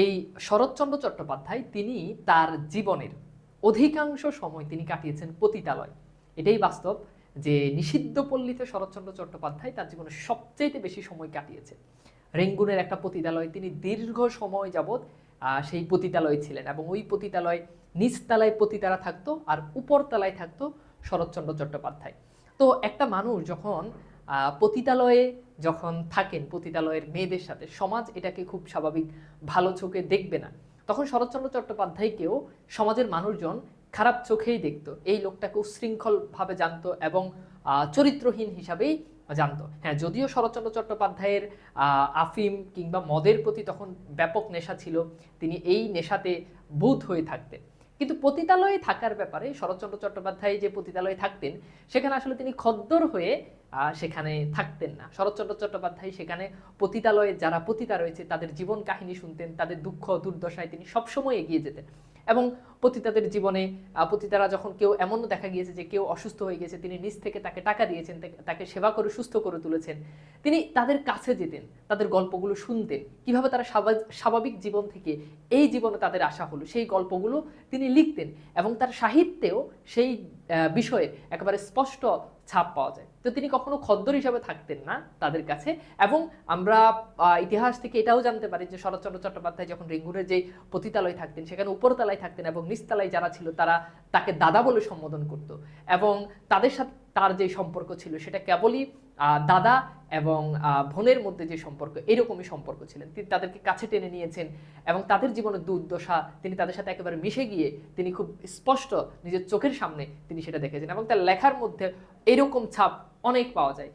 এই শরৎচন্দ্র চট্টোপাধ্যায় তিনি তার জীবনের অধিকাংশ সময় তিনি কাটিয়েছেন পতিতালয়। এটাই বাস্তব যে নিষিদ্ধ পল্লীতে শরৎচন্দ্র চট্টোপাধ্যায় তার জীবনে সবচেয়ে বেশি সময় কাটিয়েছে। রেঙ্গুনের একটা পতিতালয়, তিনি দীর্ঘ সময় যাবৎ সেই পতিতালয় ছিলেন এবং ওই পতিতালয় নিচতলায় পতিতারা থাকতো আর উপরতলায় থাকতো শরৎচন্দ্র চট্টোপাধ্যায়। তো একটা মানুষ যখন পতিতালয়ে যখন থাকেন, পতিতালয়ের মেয়েদের সাথে, সমাজ এটাকে খুব স্বাভাবিক ভালো চোখে দেখবে না। তখন শরৎচন্দ্র চট্টোপাধ্যায়কেও সমাজের মানুষজন খারাপ চোখেই দেখতো। এই লোকটাকে উশৃঙ্খলভাবে জানতো এবং চরিত্রহীন হিসাবেই জানতো। হ্যাঁ যদিও শরৎচন্দ্র চট্টোপাধ্যায়ের আফিম কিংবা মদের প্রতি তখন ব্যাপক নেশা ছিল, তিনি এই নেশাতে বুধ হয়ে থাকতেন। কিন্তু পতিতালয়ে থাকার ব্যাপারে শরৎচন্দ্র চট্টোপাধ্যায় যে পতিতালয়ে থাকতেন, সেখানে আসলে তিনি খদ্দর হয়ে সেখানে থাকতেন না। শরৎচন্দ্র চট্টোপাধ্যায় সেখানে পতিতালয়ে যারা পতিতা রয়েছে, তাদের জীবন কাহিনী শুনতেন, তাদের দুঃখ দুর্দশায় তিনি সবসময় এগিয়ে যেতেন। এবং পতিতাদের জীবনে পতিতারা যখন কেউ এমনও দেখা গিয়েছে যে কেউ অসুস্থ হয়ে গেছে, তিনি নিজ থেকে তাকে টাকা দিয়েছেন তাকে- সেবা করে, সুস্থ করে তুলেছেন, তিনি তাদের কাছে যেতেন, তাদের গল্পগুলো শুনতেন। কীভাবে তারা স্বাভাবিক জীবন থেকে এই জীবনে তাদের আশা হলো, সেই গল্পগুলো তিনি লিখতেন এবং তার সাহিত্যেও সেই বিষয়ে একেবারে স্পষ্ট ছাপ পাওয়া যায়। তো তিনি কখনো খদ্দর হিসাবে থাকতেন না তাদের কাছে এবং আমরা ইতিহাস থেকে এটাও জানতে পারি যে শরৎচন্দ্র চট্টোপাধ্যায় যখন রেঙ্গুনের যে পতিতালয় থাকতেন, সেখানে উপরতলায় থাকতেন এবং নিচতলায় যারা ছিল, তারা তাকে দাদা বলে সম্বোধন করত। এবং তাদের সাথে, তার যে সম্পর্ক ছিল, সেটা কেবলই দাদা এবং বোনের মধ্যে যে সম্পর্ক, এরকমই সম্পর্ক ছিলেন। তিনি তাদেরকে কাছে টেনে নিয়েছেন এবং তাদের জীবনের দুর্দশা তিনি তাদের সাথে একেবারে মিশে গিয়ে তিনি খুব স্পষ্ট নিজের চোখের সামনে তিনি সেটা দেখেছেন এবং তার লেখার মধ্যে এরকম ছাপ অনেক পাওয়া যায়।